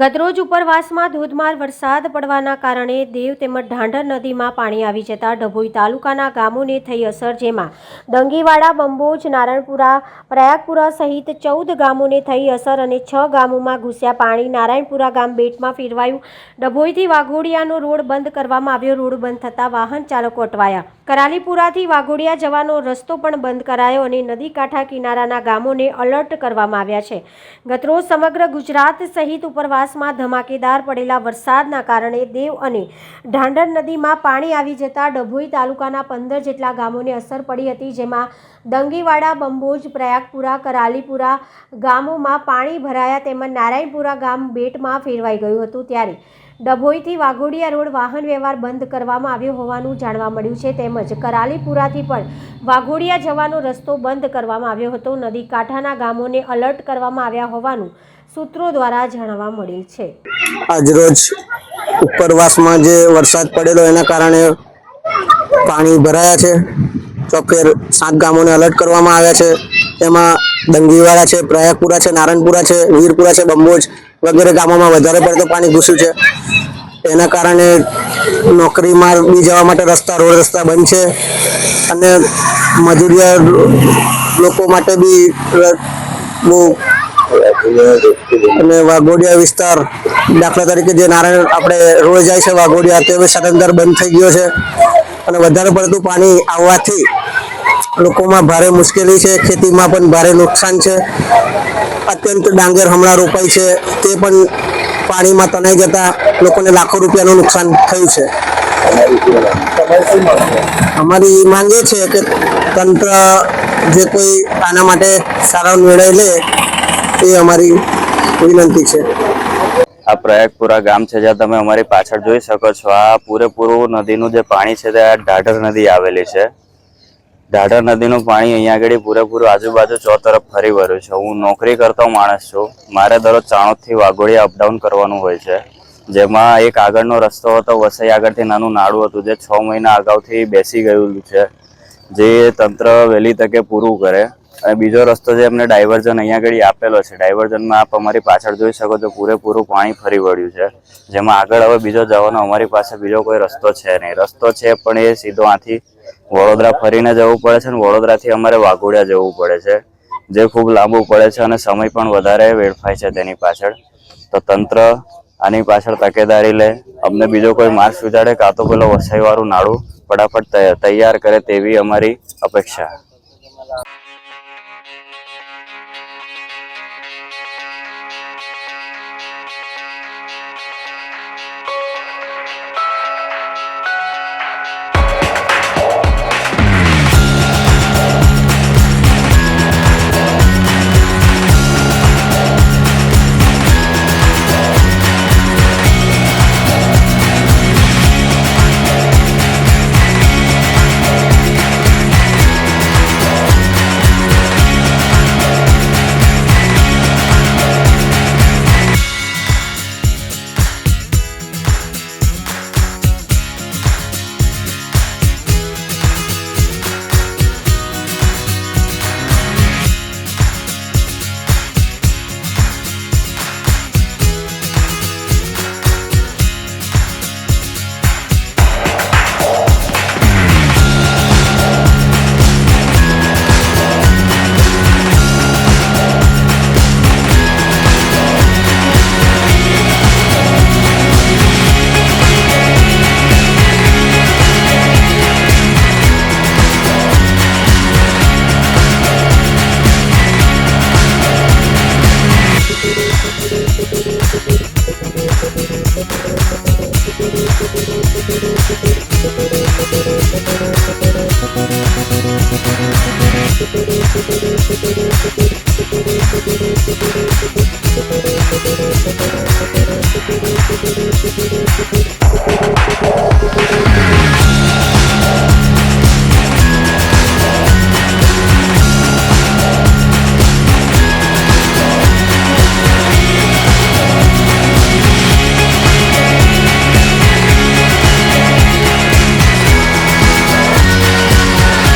ગતરોજ ઉપરવાસમાં ધોધમાર વરસાદ પડવાના કારણે દેવ તેમજ ઢાંઢર નદીમાં પાણી આવી જતા ડભોઈ તાલુકાના ગામોને થઈ અસર, જેમાં દંગીવાડા, બંબોજ, નારાયણપુરા, પ્રયાગપુરા સહિત ચૌદ ગામોને થઈ અસર અને છ ગામોમાં ઘૂસ્યા પાણી. નારાયણપુરા ગામ બેટમાં ફેરવાયું. ડભોઈથી વાઘોડિયાનો રોડ બંધ કરવામાં આવ્યો. રોડ બંધ થતાં વાહન ચાલકો અટવાયા. કરાલીપુરાથી વાઘોડિયા જવાનો રસ્તો પણ બંધ કરાયો અને નદી કાંઠા કિનારાના ગામોને અલર્ટ કરવામાં આવ્યા છે. ગતરોજ સમગ્ર ગુજરાત સહિત ઉપરવાસમાં ધમાકેદાર પડેલા વરસાદના કારણે દેવ અને ઢાંડર નદીમાં પાણી આવી જતા ડભોઈ તાલુકાના પંદર જેટલા ગામોને અસર પડી હતી, જેમાં દંગીવાડા, બંબોજ, પ્રયાગપુરા, કરાલીપુરા ગામોમાં પાણી ભરાયા તેમજ નારાયણપુરા ગામ બેટમાં ફેરવાઈ ગયું હતું. ત્યારે ડભોઈથી વાઘોડિયા રોડ વાહન વ્યવહાર બંધ કરવામાં આવ્યો હોવાનું જાણવા મળ્યું છે. તેમજ કરાલીપુરાથી પણ વાઘોડિયા જવાનો રસ્તો બંધ કરવામાં આવ્યો હતો. નદી કાંઠાના ગામોને અલર્ટ કરવામાં આવ્યા હોવાનું સૂત્રો દ્વારા જાણવા મળેલ છે. આજરોજ ઉપરવાસમાં જે વરસાદ પડેલો એના કારણે પાણી ભરાયા છે. ચોફેર સાત ગામોને અલર્ટ કરવામાં આવ્યા છે. તેમાં દંગીવાળા છે, પ્રયાગપુરા છે નારાયણપુરા છે, વીરપુરા છે, બંબોજ વગેરે ગામોમાં વધારે પડતું પાણી ઘૂસ્યું છે. એના કારણે નોકરીમાં બી જવા માટે રસ્તા, રોડ રસ્તા બંધ છે. અને મજૂરિયા લોકો માટે બી બહુ અને વાઘોડિયા વિસ્તાર દાખલા તરીકે જે નારાયણ આપણે રોડ જાય છે, વાઘોડિયા, તે સદંતર બંધ થઈ ગયો છે. અને વધારે પડતું પાણી આવવાથી લોકોમાં ભારે મુશ્કેલી છે, ખેતીમાં પણ ભારે નુકસાન છે. અત્યંત ડાંગર હમણાં રોપાઈ છે, તે પણ પાણીમાં તણાઈ જતા લોકોને લાખો રૂપિયાનું નુકસાન થયું છે. અમારી માંગ એ છે કે તંત્ર જે કોઈ આના માટે સારો નિર્ણય લે, એ અમારી વિનંતી છે. આ પ્રયાગપુરા ગામ છે, જ્યાં તમે અમારી પાછળ જોઈ શકો છો. આ પૂરેપૂરું નદીનું જે પાણી છે, તે આ ઢાઢર નદી આવેલી છે. ઢાઢર નદીનું પાણી અહીંયા આગળ પૂરેપૂરું આજુબાજુ ચો તરફ ફરી વળ્યું છે. હું નોકરી કરતો માણસ છું. મારે દરરોજ ચાણોદથી વાઘોડિયા અપડાઉન કરવાનું હોય છે. જેમાં એક આગળનો રસ્તો હતો, વસઈ આગળથી નાનું નાડું હતું, જે છ મહિના અગાઉથી બેસી ગયેલું છે. જે તંત્ર વહેલી તકે પૂરું કરે. અને બીજો રસ્તો જે અમને ડાયવર્ઝન અહીંયા આગળ આપેલો છે, ડાયવર્ઝનમાં આપ અમારી પાછળ જોઈ શકો તો પૂરેપૂરું પાણી ફરી વળ્યું છે. જેમાં આગળ હવે બીજો જવાનો અમારી પાસે બીજો કોઈ રસ્તો છે નહીં. રસ્તો છે પણ એ સીધો આથી વડોદરા ફરીને જવું પડે છે અને વડોદરાથી અમારે વાઘોડિયા જવું પડે છે. જે ખૂબ લાંબુ પડે છે અને સમય પણ વધારે વેડફાય છે તેની પાછળ. તો તંત્ર આની પાછળ તકેદારી લે. અમને બીજો કોઈ માર્ગ સુજાડે કાં તો પેલો વસાઈવાળું નાડું ફટાફટ તૈયાર કરે તેવી અમારી અપેક્ષા.